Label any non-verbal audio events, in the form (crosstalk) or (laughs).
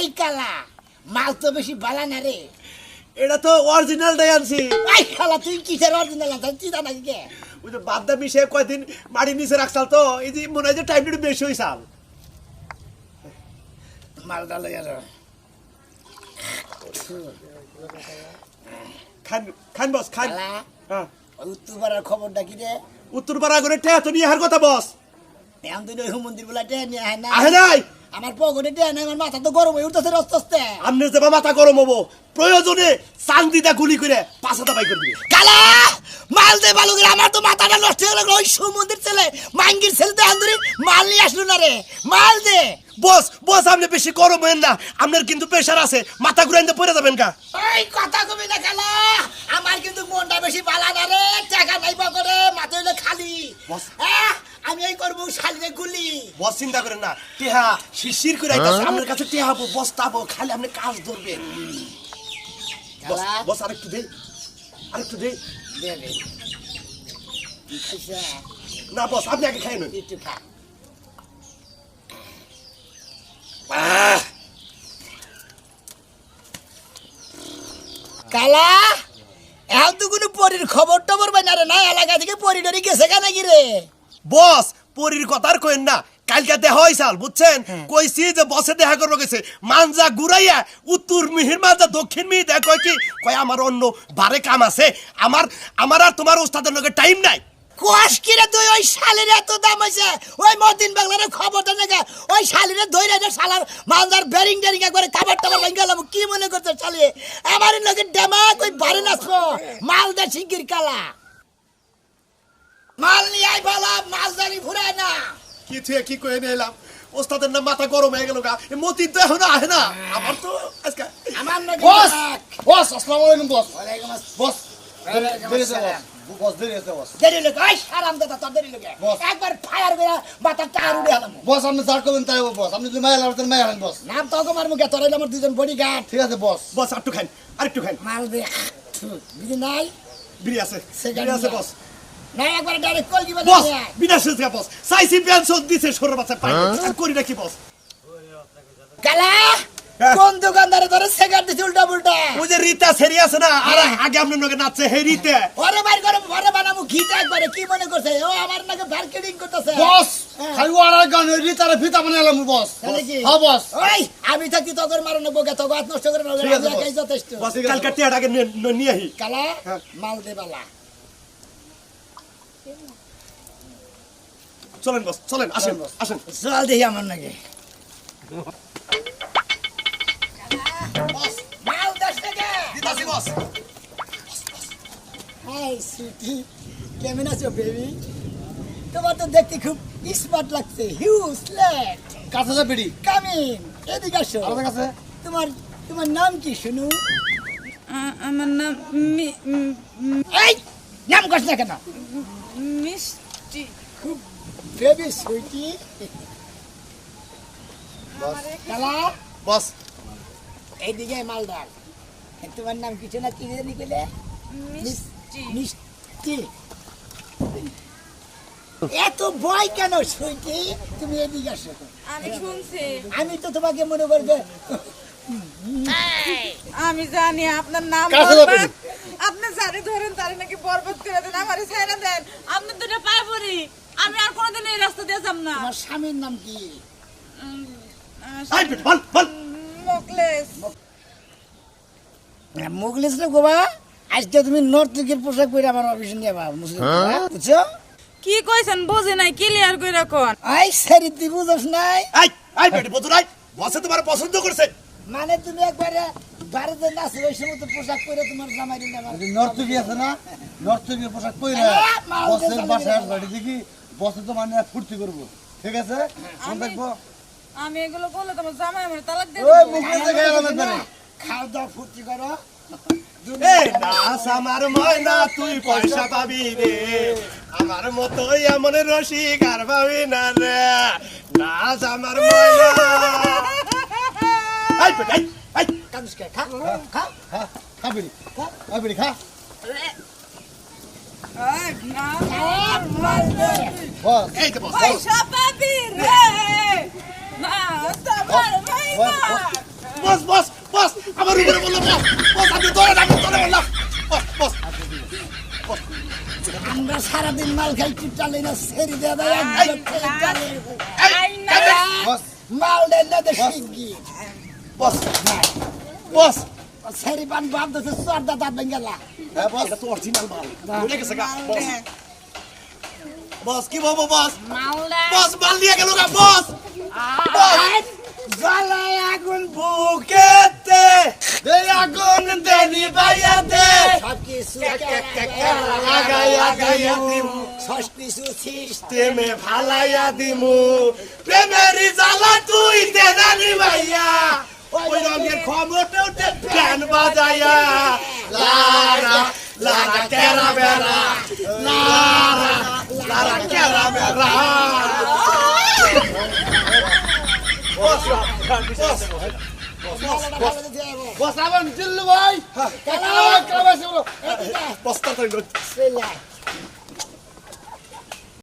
এই কালা মাল তো বেশি বালা না রে। এটা তো অরিজিনালটাই আনছি এই খালা তুই কিসের অরিজিনাল আনছিস চিন্তা নাকি কে? ওই যে বাদদা মিশে কয়দিন মাটির নিচে রাখছাল তো এই যে মনে হয় যে টাইম একটু বেশি মালটা খান খান বস খান। কালা হ্যাঁ। উত্তর পাড়ার খবরটা কি রে? উত্তর পাড়া করে টেয়া তো নিয়ে হার কথা বস। এখন তুই ওই মন্দির বলা টেনে নিয়ে না আহে নাই। আমার পকেটে টেনে আমার মাথা তো গরম হয়ে উঠতেছে মাথা গরম হব প্রয়োজনে চান্দিটা গুলি করে পাঁচাটা বাই করে দিবে। কালা মাল দে ভালো করে আমার তো মাথাটা নষ্ট হয়ে গেল। ওই সমুদ্রের ছেলে মাঙ্গির ছেলে তো আন্দুরি মাল নিয়ে আসলো না রে। মাল দে। বস বস আপনি বেশি গরম হইন না। আপনার কিন্তু প্রেশার আছে মাথা ঘুরাইতে পড়ে যাবেন কা ওই কথা কবি না কালা আমার কিন্তু মনটা বেশি বালা না রে। টাকা নাই পকেটে মাথা হইলে খালি। বস। আহ, আমি এই করব শালিরে গুলি। বস চিন্তা করেন না। টেহা শিশির করে আইতাছে। আপনার কাছে টেহাবো বস্তাবো খালি আপনি কাজ ধরবেন। বস বস আরেকটু দে। আরেকটু দে। দে রে না বস আপনি আগে খাই নই একটু খা। কালা এখন তো কোনো পরির খবর টবর পাই না রে। না এলাকা থেকে পরি টরি গেছে কেন কি রে? বস পরির কথা আর কইেন না। কালকে দেখা হয়েছাল বুঝছেন? হ্যাঁ। কইছি যে বসে দেখা করব গেছে। মানজা ঘুরাইয়া উত্তর মিহির মানজা দক্ষিণ মিহি দেখ কয় কি? কয় আমার অন্য বারে কাম আছে। আমার আমার আর তোমার ওস্তাদের লগে টাইম নাই। কোয়াশ কিরে তুই? ওই শালির এত দাম হয়েছে ওই মদিন বাংলার খবরটা নাকি ওই শালিরে ধইরে যে শালার মালদার বেরিং টেরিং একবারে খাবার টাবার ভাঙ্গা গেলাম। কি মনে করছে শালি? আমার লোকের ডেমাক ওই বাড়ি নাচবো। মালদা শিগগির কালা। মাল নিয়ে আই ভালা মাল জানি ফুরায় না। কি থেকে কি কয়ে নিয়ে এলাম? ওস্তাদের না মাথা গরম হয়ে গেল গা। মতি তো এখন আহে না। আমার তো আজকে আমার নাকি বস। বস! আসসালামু আলাইকুম বস। ওয়ালাইকুম আসসালাম। বস ওয়ালাইকুম দেরি আছে আসসালাম। বস। বস দেরি আছে বস। দেরি লোক ওই সারাম দাদা তোর দেরি লোকে বস। একবার ফায়ার করে মাথার টায়ার উড়ে গেলাম বস আপনি যা করবেন তাই হবে বস। আপনি যদি মায়া লাগবেন মায়া লাগেন বস। নাম তো আমার মুখে তোর আমার দুজন বডি গার্ড ঠিক আছে বস। বস আরেকটু খান আরেকটু খান মাল দে নাই? বিড়ি আছে। বিড়ি আছে বস। একবার ডাইরেক্ট কল দিবা বস বিনা সুযোগ বস। সাইসি পেনশন দিছে সরো বাচ্চা পাই আর করি নাকি বস? কালা হ্যাঁ। কোন দোকানদারে ধরে সেকার দিছে উল্টা উল্টা ওই যে রীতা সেরি আছে না আর আগে আপনার লগে নাচছে হে রীতে। ওরে বাইর করে ঘরে বানামু ঘিটা একবারে কি মনে করছে? ও আমার নাকি মার্কেটিং করতেছে। বস হ্যাঁ। খালি ওয়ারার গান রিতারে ফিতা বানাইলাম বস। কি? হ্যাঁ বস। ওই আমি থাকি তোদের মারনে বকে তো গাছ নষ্ট করে। যথেষ্ট। বস কালকে টিয়াটাকে নিয়ে আহি। কালা হ্যাঁ। মাল দে বালা। চলেন বস চলেন আসেন আসেন। জল দেখি আমার নাকি। কেমন আছো বেবি তোমার তো দেখতে খুব স্মার্ট লাগছে হিউজ লেট কাছে যা এদিকে আসো। আমাদের কাছে। তোমার তোমার নাম কি শুনু? আমার নাম এই! নাম কস না কেন? মিষ্টি। বেবি সুইটি কালা? বস। এইদিকে মালদার তোমার নাম কিছু না কি জানি গেলে মিষ্টি। মিষ্টি। এত ভয় কেন সুইটি তুমি এদিকে আসো। আমি শুনছি। আমি তো তোমাকে মনে করবে আমি জানি আপনার নাম জানি ধরেন তারে নাকি বরবাদ করে দেন আমারে ছাইরা দেন। আপনি দুটো পায়ে পড়ি। আমি আর কোনোদিন এই রাস্তা দিয়ে যাব না। তোমার স্বামীর নাম কি? উম, আই বেটা বল বল। মোকলেস। মুগলিশ রে গোবা আজকে তুমি নর্থ দিকের পোশাক পরে আমার অফিসে নিয়ে যাবা মুসলিম বুঝছ? কি কইছেন বুঝি নাই ক্লিয়ার কইরা কোন। আই সারি তুই বুঝস নাই? আই আই বেটা বদুর আই বসে তোমার পছন্দ করছে। মানে তুমি একবারে ভারতে নাচো ওই সমস্ত পোশাক পরে তোমার জামাই নিয়ে আমার নর্থ তুবি আছে না? নর্থ তুবি পোশাক দে বসের বাসায়। বাড়ি দেখি বসে তো মানে ফুর্তি করব। ঠিক আছে? থাকব? আমি এগুলো বললে তোমার জামাই আমার তালাক দিয়ে ওই। মুখে দেখে গেলাম একবারে খাওয়া দাওয়া ফুর্তি করো। এই নাচ আমার ময়না তুই পয়সা পাবি রে। আমার মতো এমন রসিক আর পাবি না রে? নাচ আমার ময়না। (laughs) মাল দে বস এই তো বস পয়সা পাবি রে না তোমার বস, বস, বস বস বস আমার উপরে বলল বস বস আপনি ধরেন আপনি ধরে বললাম বস বস আমরা সারাদিন মাল খাই কি না সেরি এই, এই, বস মাল না বস। সেরি পান বাপ দছে সর্দা দাঁত ভেঙ্গেলা হ্যাঁ বস। এটা তো অরিজিনাল মাল। ভুলে গেছে গা। বস। বস কি বলব বস? বস মাল নিয়ে গেল গা বস। জ্বালায় আগুন বুকেতে দে আগুন দেনি বাইয়াতে সব কিছু লাগাইয়া গাইয়া দিমু সব কিছু ছিস প্রেমে ভালাইয়া দিমু। প্রেমেরই জ্বালা তুই দেনানি ভাইয়া ওই রঙের ক্ষমতা উঠে গান বাজাইয়া লারা লারা কেরা বেরা লারা লারা কেরা বেরা বস জিল্লু ভাই। বস্তা তো বস